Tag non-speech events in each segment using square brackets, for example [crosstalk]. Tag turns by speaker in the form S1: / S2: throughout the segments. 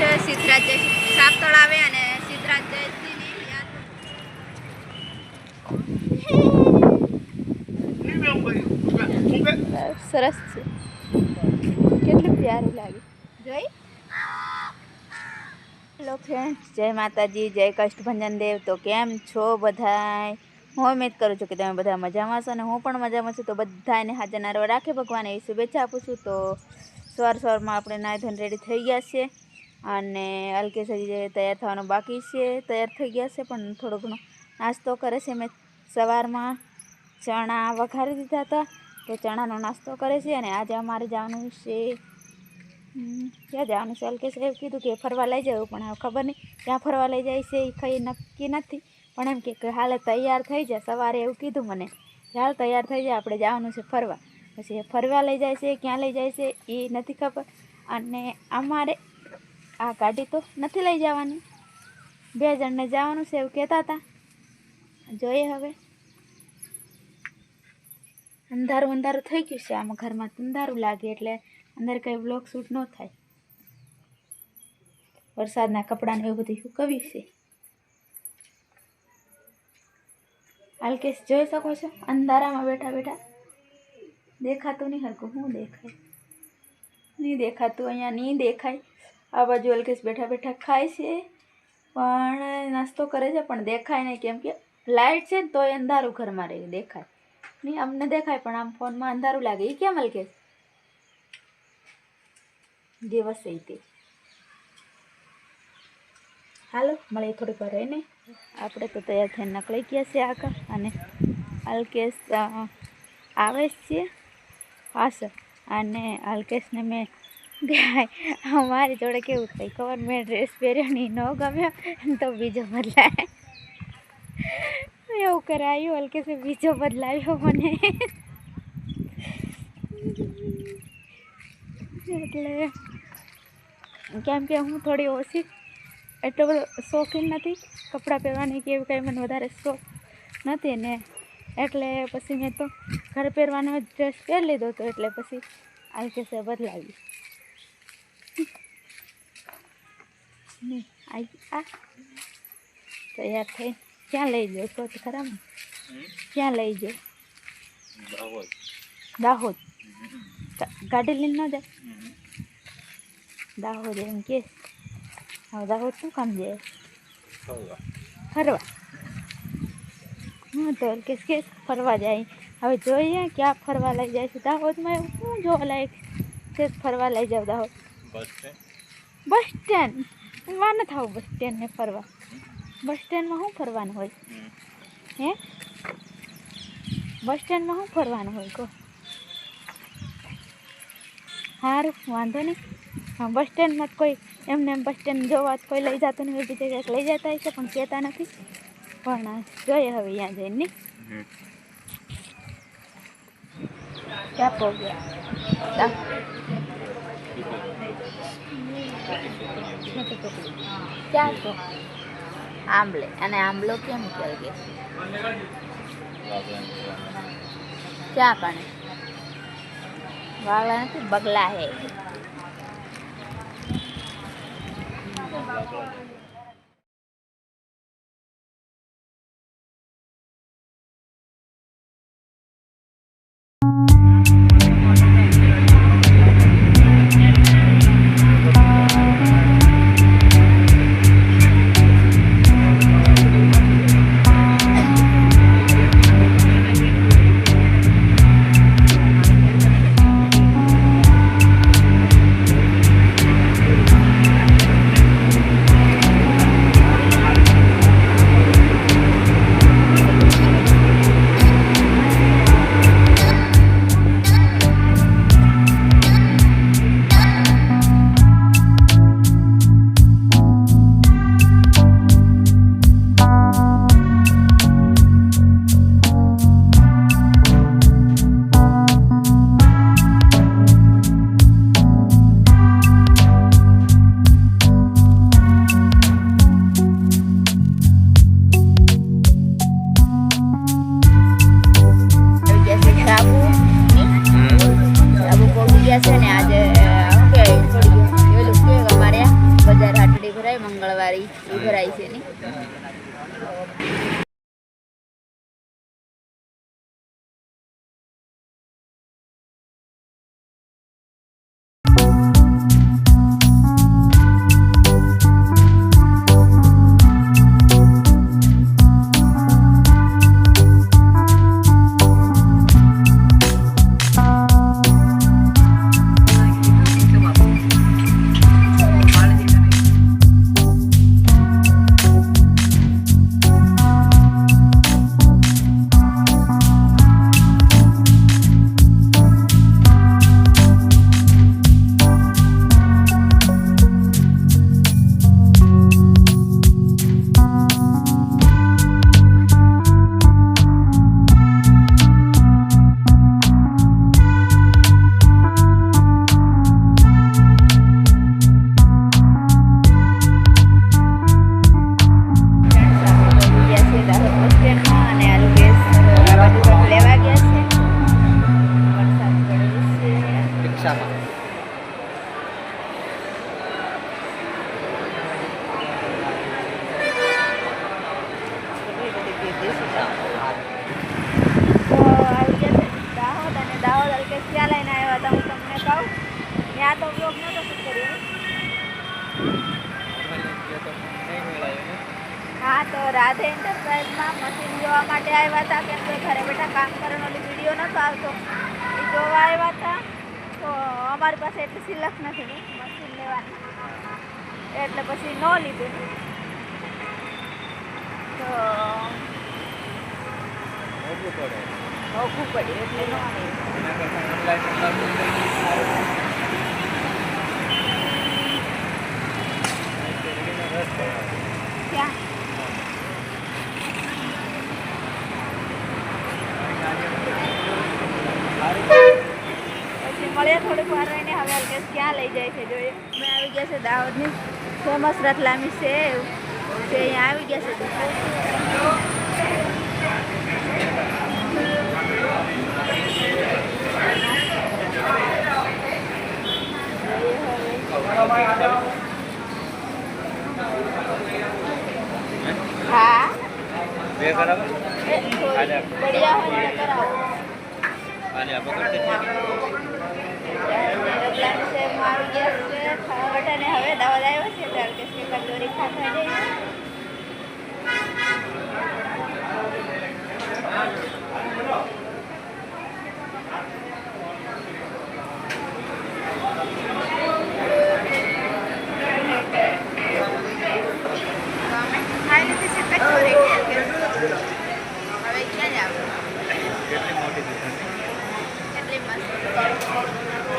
S1: છે, સિદ્ધરાજ જય સાપ તળાવે અને સિદ્ધરાજ જય સરસ છે. કેટલું પ્યારું લાગે. જોઈ? હેલો ફ્રેન્ડ્સ જય માતાજી, જય કષ્ટભંજન દેવ. તો કેમ છો બધાય? હું ઉમેદ કરું છું કે તમે બધા મજામાં છો અને હું પણ મજામાં છું. તો બધાને હાજર નારો રાખે ભગવાન એવી શુભેચ્છા આપું છું. તો સવાર સવારમાં આપણે નાયધન રેડી થઈ ગયા છે અને અલ્કેશ હજી તૈયાર થવાનું બાકી છે. તૈયાર થઈ ગયા છે, પણ થોડો ઘણો નાસ્તો કરે છે. મેં સવારમાં ચણા વઘારી દીધા હતા, તો ચણાનો નાસ્તો કરે છે અને આજે અમારે જવાનું છે ક્યાં જવાનું છે? અલ્કેશ એવું કીધું કે ફરવા લઈ જવું પણ હવે ખબર નહીં ક્યાં ફરવા લઈ જાય છે એ કંઈ નક્કી નથી. પણ એમ કે હાલે તૈયાર થઈ જાય સવારે એવું કીધું મને હાલ તૈયાર થઈ જાય આપણે જવાનું છે ફરવા. પછી ફરવા લઈ જાય છે, ક્યાં લઈ જાય છે એ નથી ખબર. અને અમારે આ ગાડી તો નથી લઈ જવાની. બે જણને જવાનું છે એવું કહેતા હતા. જોઈએ હવે. અંધારું અંધારું થઈ ગયું છે આમાં ઘરમાં. અંધારું લાગે એટલે અંદર કંઈ બ્લોક શૂટ ન થાય. વરસાદના કપડાને એવું બધું સુકવ્યું છે. હાલકેશ જોઈ શકો છો? અંધારામાં બેઠા બેઠા. દેખાતું નહીં હરકું શું દેખાય? નહીં દેખાતું અહીંયા, નહીં દેખાય. આ બાજુ અલ્કેશ બેઠા બેઠા ખાય છે. પણ નાસ્તો કરે છે, પણ દેખાય નહીં. કેમ કે લાઇટ છે ને તોય અંધારું ઘરમાં રહે, દેખાય. નહીં, અમને દેખાય, પણ આમ ફોનમાં અંધારું લાગે. એ કેમ અલ્કેશ? દિવસ છે તે. હાલો, મળીએ થોડીક વાર રહીને. આપણે તો તૈયાર થઈને નકળી ગયા છે આગળ. અને અલ્કેશ આવે છે. પાછળ અને અલ્કેશને મેં ગાય. અમારી જોડે કેવું થાય ખબર? મેં ડ્રેસ પહેર્યો ને ન ગમ્યો તો બીજો બદલાય. એવું કરાયું અલ્કેશે બીજો બદલાવ્યો મને. એટલે કેમ કે હું થોડી ઓછી, એટલો બધો શોખીન નથી. કપડાં પહેરવાની કે એવું કંઈ મને વધારે શોખ નથી ને. એટલે પછી મેં તો ઘર પહેરવાનો ડ્રેસ પહેરી લીધો હતો એટલે પછી આ કેસે બદલાવી ને આ આ તૈયાર થઈ ક્યાં લઈ જાઓ તો ખરા ને ક્યાં લઈ જાઓ દાહોદ ગા- ગાડી લઈને ન જાય દાહોદ એમ કે હવે દાહોદ શું કામ જાય ફરવા હા તો કે કે ફરવા જાય હવે જોઈએ ક્યાં ફરવા લઈ જાય છે દાહોદમાં એવું શું જોવા લાયક છે ફરવા લઈ જાવ દાહોદ બસ સ્ટેન્ડ. માં ન થાવ બસ સ્ટેન્ડને ફરવા. બસ સ્ટેન્ડમાં શું ફરવાનું હોય? હે? બસ સ્ટેન્ડમાં શું ફરવાનું હોય કહો. સારું વાંધો નહીં. હા બસ સ્ટેન્ડમાં કોઈ એમને એમ બસ સ્ટેન્ડ જોવા જ કોઈ લઈ જતું નહીં બીજે ક્યાંક લઈ જતા હશે પણ કહેતા નથી. પણ જોઈએ હવે ત્યાં જઈને નહીં? ક્યાં પહોંચ્યા? ક્યાં આંબલે. અને આંબલો કેમ કે કે ક્યાં કણે વાગલા નથી બગલા હા. પાસે સિલક નથી મશીન લેવાનું. એટલે પછી ન લીધું. તો મોઘું પડે. એટલે ન આવ્યું ક્યાં પછી મળ્યા થોડીક વાર રહીને હવે અલ્કેશ ક્યાં લઈ જાય છે જોઈએ અમે આવી ગયા છે દાહોદની ફેમસ રતલામી સેવ તે અહીંયા આવી ગયા છે દુકાન હા
S2: બે કરાવો
S1: એ થોડી બઢિયા હોય તો કરાવો
S2: અને આ પકડ
S1: રતલામી સેવમાં આવી ગયા છે ખાવા માટે અને હવે દાહોદ આવ્યો છે તો અલ્કેશની કટોરી ખાતા જઈએ તો અમે ખાઈ લીધી છે કચોરી હવે ક્યાં જાવ
S2: કેટલી મોટી દુકાન
S1: કેટલી મસ્ત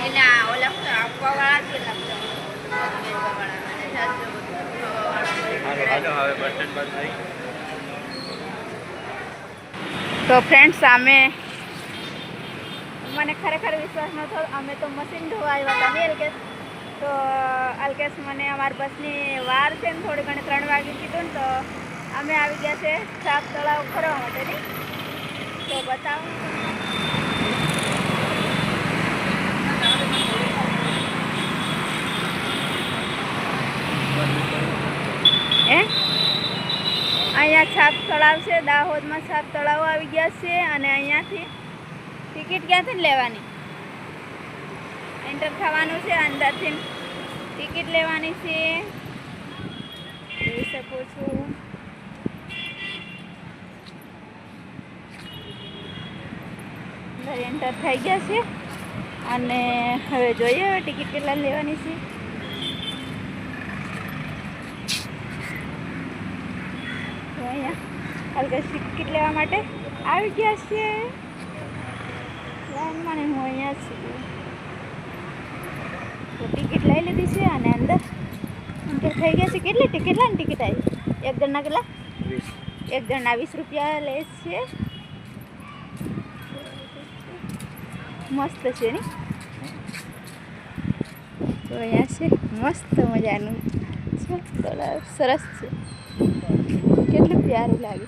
S1: એના ઓલા આપવાવાળા છે લખતો વેચવાવાળા અને જાજો
S2: હાલો હાલો હવે બસ સ્ટેન્ડ બંધ થઈ
S1: ફ્રેન્ડ્સ અમે મને ખરેખર વિશ્વાસ નહોતો અમે તો મશીન ધોવા આવ્યા હતા ને અલકેશ. તો, અલકેશ મને અમારી બસની વાર છે ને થોડી ઘણી, ત્રણ વાગે કીધું ને તો અમે આવી ગયા છે સાપ તળાવ ફરવા માટે ને. તો બતાવો. હે? અહીંયા છાપ તળાવ છે, દાહોદમાં છાપ તળાવ આવી ગયા છે અને અહીંયાથી ટિકિટ ક્યાંથી લેવાની? એન્ટર થવાનું છે, અંદરથી ટિકિટ લેવાની છે. જોઈ શકો છો. અંદર એન્ટર થઈ ગયા છે. અને હવે જોઈએ હવે ટિકિટ કેટલા લેવાની છે તો અહીંયા અલગા ટિકિટ લેવા માટે આવી ગયા છે લાઈનમાં ને હું અહીંયા છું. તો ટિકિટ લઈ લીધી છે અને અંદર અંદર થઈ ગયા છે. કેટલી કેટલાની ટિકિટ આવી? એક જણના કેટલા? એક જણના વીસ રૂપિયા લે છે. મસ્ત છે ને? તો અહીંયા છે. મસ્ત મજાનું સરસ છે. પ્યારું લાગે.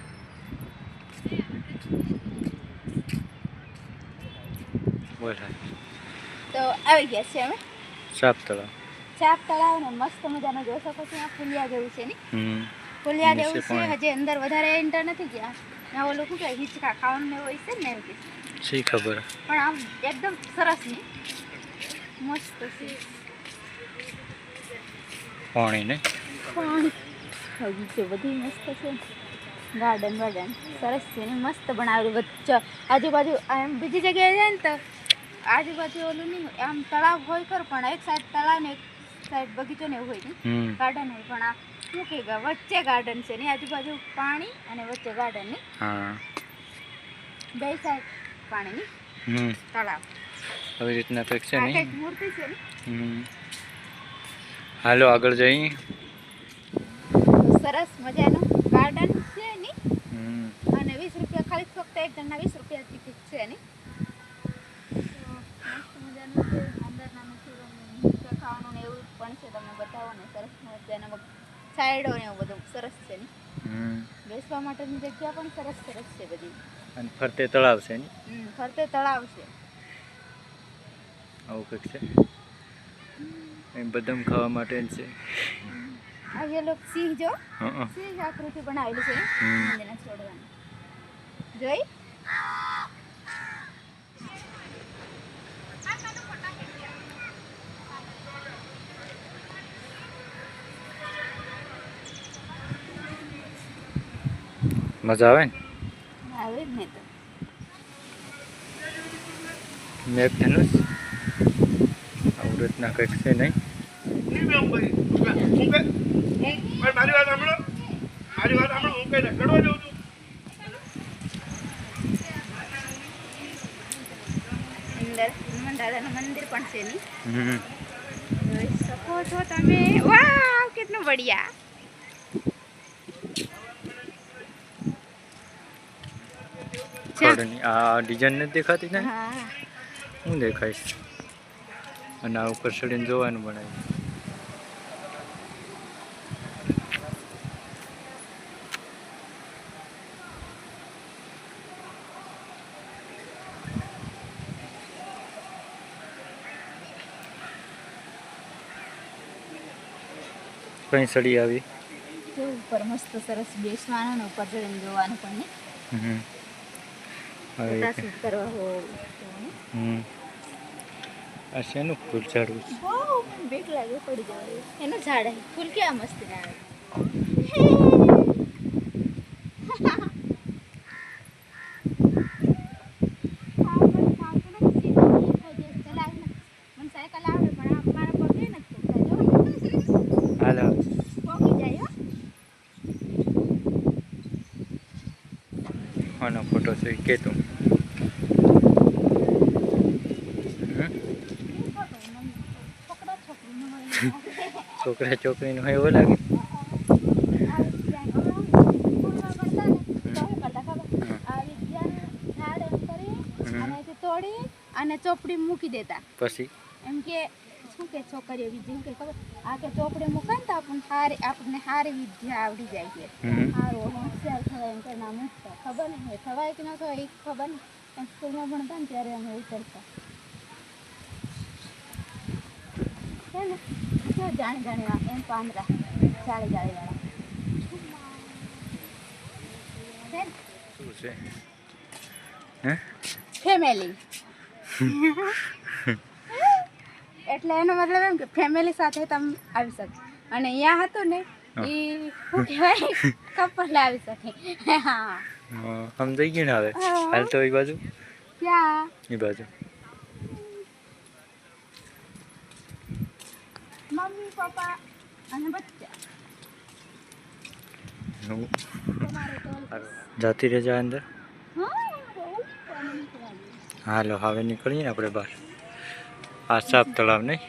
S1: તો આવી ગયા છે અમે.
S2: સાપ તળાવ.
S1: ચાપ તળાવ ને મસ્ત મજાનો જોઈ શકો છો આ ફુલિયા જેવું છે ને? ફુલિયા જેવું છે હજી અંદર વધારે એન્ટર નથી ગયા. ના ઓલું શું કહે હિંચકા ખાવાનું ને હોય છે ને એવું કે
S2: છે. ખબર?
S1: પણ આમ એકદમ સરસ ને. મસ્ત છે.
S2: પાણી ને?
S1: પાણી. બગીચો બધી મસ્ત છે. ગાર્ડન વાર્ડન સરસ છે ને મસ્ત બનાવેલું વચ્ચે આજુબાજુ આમ બીજી જગ્યાએ જાય ને તો આજુબાજુ ઓલું નહીં આમ તળાવ હોય ખરું પણ એક સાઈડ તળાવ ને એક સાઈડ બગીચો ને એવું હોય ને ગાર્ડન હોય પણ આ શું કે વચ્ચે ગાર્ડન છે ને આજુબાજુ પાણી અને વચ્ચે
S2: ગાર્ડનની
S1: બે સાઈડ પાણીની
S2: હમ.
S1: તળાવ.
S2: આવી રીતના કંઈક છે ને
S1: મૂર્તિ છે ને?
S2: હાલો આગળ જઈ.
S1: સરસ મજાનું ગાર્ડન છે ને
S2: હમ
S1: અને વીસ રૂપિયા ખાલી એક જણના વીસ રૂપિયા ટિકિટ છે ને તો મસ્ત મજાનું છે અંદર નાનું સુરમ હિંચકા ખાવાનું ને એવું પણ છે તમને બતાવો ને સરસ મજાના સાઈડો ને એવું બધું સરસ છે ને બેસવા માટેની જગ્યા પણ સરસ સરસ છે બધી
S2: અને ફરતે તળાવ છે ને
S1: હમ, ફરતે તળાવ છે.
S2: આવું કંઈક છે? એ બદામ ખાવા માટે છે?
S1: આ જે લોક સિંહ જો સિંહ આકૃતિ બનાવેલી છે. ને
S2: હમ.
S1: છોડવાની. જોઈ?
S2: મજા આવે ને?
S1: આવે ને તો.
S2: મેપ એનું આવું રીતના કંઈક છે નહીં.
S3: મારી વાત સાંભળો. મારી વાત સાંભળો. હું કઈ રખડવા જઉં
S1: દાદાનું છે
S2: હમ.
S1: જોઈ શકો છો તમે. વાવ કેટલું બઢિયા.
S2: આ ડિઝાઇન નથી દેખાતી ને
S1: હા.
S2: હું દેખાઈશ. અને આ ઉપર ચડીને જોવાનું બનાવ્યું કઈ સડી આવી.
S1: ઉપર મસ્ત સરસ બેસવાનું ને ઉપર ચડીને જોવાનું પણ ને
S2: હવે
S1: કરવા
S2: હમ. આ શેનું ફૂલ ઝાડવું છે?
S1: બહુ પણ બીક લાગે પડી જવાય એનું ઝાડ ફૂલ કેવા મસ્ત આવે
S2: આનો ફોટો છે કે તું? હમ? છોકરા છોકરીનું હોય એવું લાગે?
S1: તોડી અને ચોપડી મૂકી દેતા.
S2: પછી?
S1: એમ કે શું કે છોકરીઓ વિદ્યા એમ કે ખબર? આ કે ચોપડી મૂકે ને તો આપણને સારી આપણને સારી વિદ્યા આવડી જાય છે.
S2: હમ.
S1: સારું હોશિયાર થવાય એમ કે ના મૂકતા. ખબર નહીં થવાય કે ન થવાય એ ખબર નહીં. સ્કૂલમાં ભણતા ને ત્યારે અમે એવું કરતા. જાણી જાણી એમ પાંદરા જાળી જાળી વાળા. છે ને?
S2: શું છે? હે?
S1: ફેમિલી એટલે એનો મતલબ એમ કે ફેમિલી સાથે તમે આવી શકો. અને અહીંયા હતું ને એ શું કહેવાય? કપલ આવી શકે. હા,
S2: સમજાઈ ગયું ને હવે? હાલ તો એ બાજુ? એ બાજુ.
S1: મમ્મી પપ્પા અને બચ્ચા.
S2: જાતી રહેજા અંદર. હાલો હવે નીકળીએ આપણે બહાર. આ સાપ તળાવ નહીં?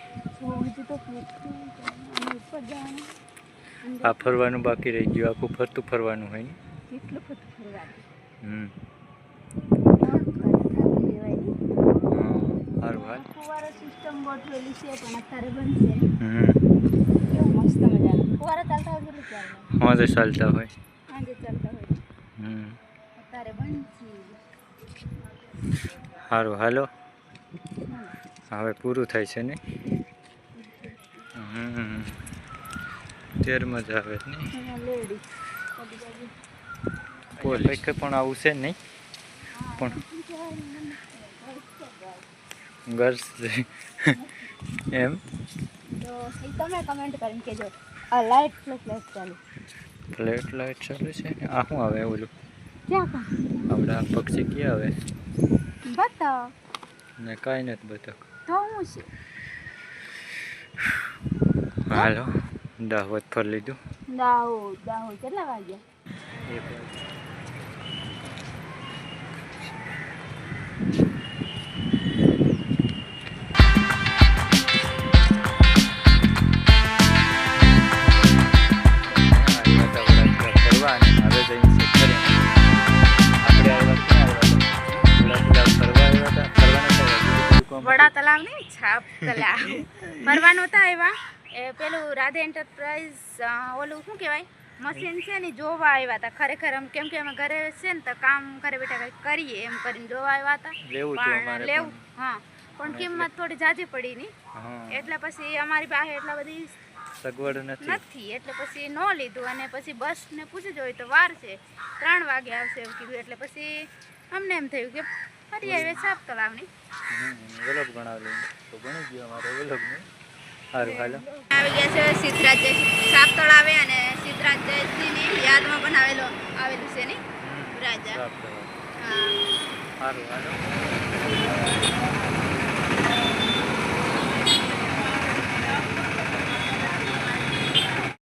S2: આ ફરવાનું બાકી રહી ગયું. આખું ફરતું ફરવાનું હોય ને?
S1: કેટલું બધું ફરવાનું
S2: હમ.
S1: ફુવારો સિસ્ટમ ગોઠવેલી છે પણ અત્યારે બંધ છે કેવું મસ્ત મજાનું. ફુવારા ચાલતા હોય કેટલું ચાલે
S2: ચાલતા? હોય.
S1: ચાલતા હોય.
S2: હમ.
S1: અત્યારે બંધ છે
S2: સારું હાલો. હવે પૂરું થાય છે ને? હમ. તેર મજા આવે ને? પોલીસ કંઈ પણ આવું છે નહીં. પણ ગર્લ્સ એમ?
S1: તો તમે કમેન્ટ કરીને કહેજો. આ લાઈટ લાઈટ ચાલુ.
S2: ફ્લેટ લાઇટ ચાલે છે ને? આ શું આવે ઓલું?
S1: ક્યાં પણ
S2: આપણા પક્ષી ક્યાં આવે?
S1: બતાવો.
S2: ને કાંઈ નથી બતક
S1: તો હું છે?
S2: હાલો દાહોદ ફરી લીધું.
S1: દાહોદ દાહોદ કેટલા વાગ્યા. વડા તલાવ નહીં છાપ તલાવ [laughs] ફરવાનું હતા આવ્યા એ પેલું રાધે એન્ટરપ્રાઇઝ ઓલું શું કહેવાય? મશીન છે ને જોવા આવ્યા હતા. ખરેખર એમ કેમ કે અમે ઘરે છે ને તો કામ ઘરે બેઠા કરીએ એમ કરીને જોવા આવ્યા હતા.
S2: લેવું
S1: પણ લેવું હા પણ કિંમત થોડી જાજી પડી ની. એટલે પછી અમારી પાસે એટલા બધી
S2: સગવડ નથી.
S1: નથી. એટલે પછી ન લીધું અને પછી બસ ને પૂછી જોઈ તો વાર છે. ત્રણ વાગે આવશે એવું કીધું. એટલે પછી અમને એમ થયું કે ફરી
S2: ગણાવેલું તો ગયો અમારે સારું હાલો.
S1: આવી ગયા છે સિદ્ધરાજ સાપ તળાવે અને સિદ્ધરાજ જયસિંહની યાદમાં બનાવેલો આવેલું છે ને રાજા.
S2: સાફ
S1: હા.
S2: સારું હાલો.